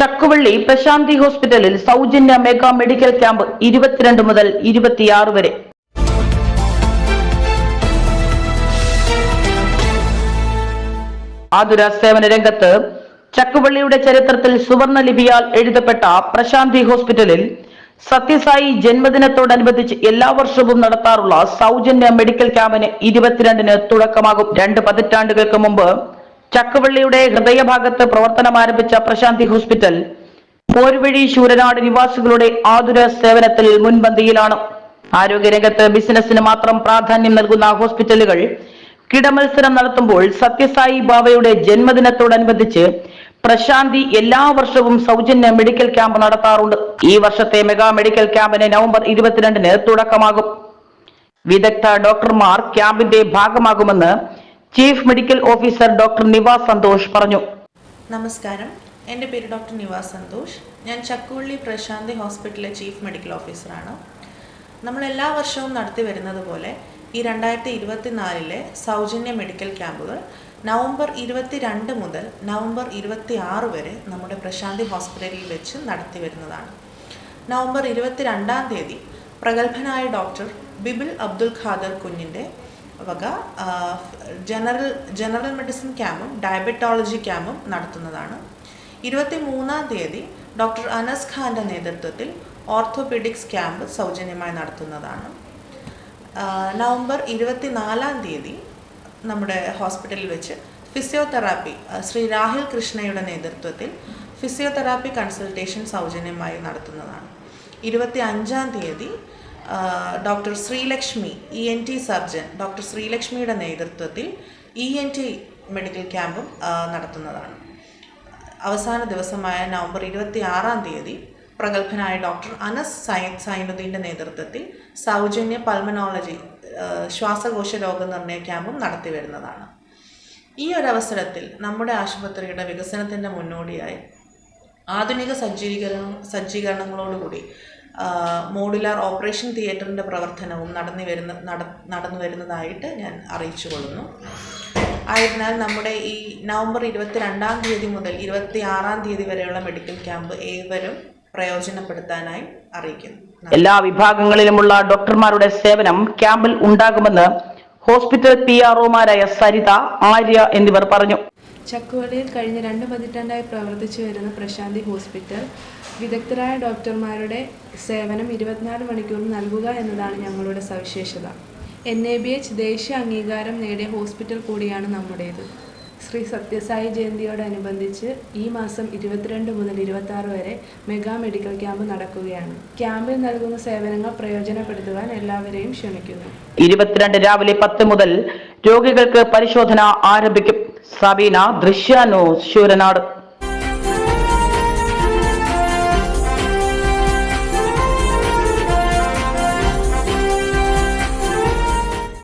ചക്കുവള്ളി പ്രശാന്തി ഹോസ്പിറ്റലിൽ സൗജന്യ mega medical camp ഇരുപത്തിരണ്ട് മുതൽ ഇരുപത്തിയാറ് വരെ. ആതുര സേവന രംഗത്ത് ചക്കുവള്ളിയുടെ ചരിത്രത്തിൽ സുവർണ ലിപിയാൽ എഴുതപ്പെട്ട പ്രശാന്തി ഹോസ്പിറ്റലിൽ സത്യസായി ജന്മദിനത്തോടനുബന്ധിച്ച് എല്ലാ വർഷവും നടത്താറുള്ള സൗജന്യ മെഡിക്കൽ ക്യാമ്പിന് ഇരുപത്തിരണ്ടിന് തുടക്കമാകും രണ്ട് പതിറ്റാണ്ടുകൾക്ക് മുമ്പ്. ചക്കുവള്ളിയുടെ ഹൃദയഭാഗത്ത് പ്രവർത്തനം ആരംഭിച്ച പ്രശാന്തി ഹോസ്പിറ്റൽ പോർവഴി ശൂരനാട് നിവാസികളുടെ ആതുര സേവനത്തിൽ മുൻപന്തിയിലാണ്. ആരോഗ്യരംഗത്ത് ബിസിനസിന് മാത്രം പ്രാധാന്യം നൽകുന്ന ഹോസ്പിറ്റലുകൾ കിടമത്സരം നടത്തുമ്പോൾ സത്യസായി ബാബയുടെ ജന്മദിനത്തോടനുബന്ധിച്ച് പ്രശാന്തി എല്ലാ വർഷവും സൗജന്യ മെഡിക്കൽ ക്യാമ്പ് നടത്താറുണ്ട്. ഈ വർഷത്തെ മെഗാ മെഡിക്കൽ ക്യാമ്പിന് നവംബർ ഇരുപത്തിരണ്ടിന് തുടക്കമാകും. വിദഗ്ധ ഡോക്ടർമാർ ക്യാമ്പിന്റെ ഭാഗമാകുമെന്ന് chief medical officer doctor Nivas Santhosh പറഞ്ഞു. നമസ്കാരം. എന്റെ പേര് ഡോക്ടർ നിവാസ് സന്തോഷ്. ഞാൻ ചക്കുള്ളി പ്രശാന്തി ഹോസ്പിറ്റലിലെ ചീഫ് മെഡിക്കൽ ഓഫീസറാണ്. നമ്മൾ എല്ലാ വർഷവും നടത്തി വരുന്നത് പോലെ ഈ രണ്ടായിരത്തി ഇരുപത്തിനാലിലെ സൗജന്യ മെഡിക്കൽ ക്യാമ്പുകൾ നവംബർ ഇരുപത്തി രണ്ട് മുതൽ നവംബർ ഇരുപത്തി ആറ് വരെ നമ്മുടെ പ്രശാന്തി ഹോസ്പിറ്റലിൽ വെച്ച് നടത്തി വരുന്നതാണ്. നവംബർ ഇരുപത്തി രണ്ടാം തീയതി പ്രഗത്ഭനായ ഡോക്ടർ ബിബിൾ അബ്ദുൽ ഖാദർ കുഞ്ഞിന്റെ വക ജനറൽ ജനറൽ മെഡിസിൻ ക്യാമ്പും ഡയബറ്റോളജി ക്യാമ്പും നടത്തുന്നതാണ്. ഇരുപത്തി മൂന്നാം തീയതി ഡോക്ടർ അനസ് ഖാന്റെ നേതൃത്വത്തിൽ ഓർത്തോപീഡിക്സ് ക്യാമ്പ് സൗജന്യമായി നടത്തുന്നതാണ്. നവംബർ ഇരുപത്തിനാലാം തീയതി നമ്മുടെ ഹോസ്പിറ്റലിൽ വെച്ച് ഫിസിയോതെറാപ്പി ശ്രീ രാഹുൽ കൃഷ്ണയുടെ നേതൃത്വത്തിൽ ഫിസിയോതെറാപ്പി കൺസൾട്ടേഷൻ സൗജന്യമായി നടത്തുന്നതാണ്. ഇരുപത്തി അഞ്ചാം തീയതി doctor Sreelakshmi E N T surgeon doctor ശ്രീലക്ഷ്മിയുടെ നേതൃത്വത്തിൽ ഇ എൻ ടി മെഡിക്കൽ ക്യാമ്പും നടത്തുന്നതാണ്. അവസാന ദിവസമായ നവംബർ ഇരുപത്തി ആറാം തീയതി പ്രഗത്ഭനായ ഡോക്ടർ അനസ് സയ്യിദ് സൈനുദ്ദീന്റെ നേതൃത്വത്തിൽ സൗജന്യ പൾമനോളജി ശ്വാസകോശ രോഗനിർണയ ക്യാമ്പും നടത്തി വരുന്നതാണ്. ഈ ഒരു അവസരത്തിൽ നമ്മുടെ ആശുപത്രിയുടെ വികസനത്തിന്റെ മുന്നോടിയായി ആധുനിക സജ്ജീകരണം സജ്ജീകരണങ്ങളോടുകൂടി മോഡുലാർ ഓപ്പറേഷൻ തിയേറ്ററിന്റെ പ്രവർത്തനവും നടന്നു വരുന്ന നട നടന്നു വരുന്നതായിട്ട് ഞാൻ അറിയിച്ചു കൊള്ളുന്നു ആയതിനാൽ നമ്മുടെ ഈ നവംബർ ഇരുപത്തി രണ്ടാം തീയതി മുതൽ ഇരുപത്തി ആറാം തീയതി വരെയുള്ള മെഡിക്കൽ ക്യാമ്പ് ഏവരും പ്രയോജനപ്പെടുത്താനായി അറിയിക്കുന്നു. എല്ലാ വിഭാഗങ്ങളിലുമുള്ള ഡോക്ടർമാരുടെ സേവനം ക്യാമ്പിൽ ഉണ്ടാകുമെന്ന് ഹോസ്പിറ്റൽ പി ആർഒമാരായ സരിത ആര്യ എന്നിവർ പറഞ്ഞു. ചക്കുവള്ളിയിൽ കഴിഞ്ഞ രണ്ട് പതിറ്റാണ്ടായി പ്രവർത്തിച്ചു വരുന്ന പ്രശാന്തി ഹോസ്പിറ്റൽ വിദഗ്ധരായ ഡോക്ടർമാരുടെ സേവനം ഇരുപത്തിനാല് മണിക്കൂർ നൽകുക എന്നതാണ് ഞങ്ങളുടെ സവിശേഷത. എൻ എ ബി എച്ച് ദേശീയ അംഗീകാരം നേടിയ ഹോസ്പിറ്റൽ കൂടിയാണ് നമ്മുടേത്. ശ്രീ സത്യസായി ജയന്തിയോടനുബന്ധിച്ച് ഈ മാസം ഇരുപത്തിരണ്ട് മുതൽ ഇരുപത്തി വരെ മെഗാ മെഡിക്കൽ ക്യാമ്പ് നടക്കുകയാണ്. ക്യാമ്പിൽ നൽകുന്ന സേവനങ്ങൾ പ്രയോജനപ്പെടുത്തുവാൻ എല്ലാവരെയും ക്ഷണിക്കുന്നു. ഇരുപത്തിരണ്ട് രാവിലെ പത്ത് മുതൽ രോഗികൾക്ക് പരിശോധന ആരംഭിക്കും. സബീന ദൃശ്യാനോ ശൂരനാട്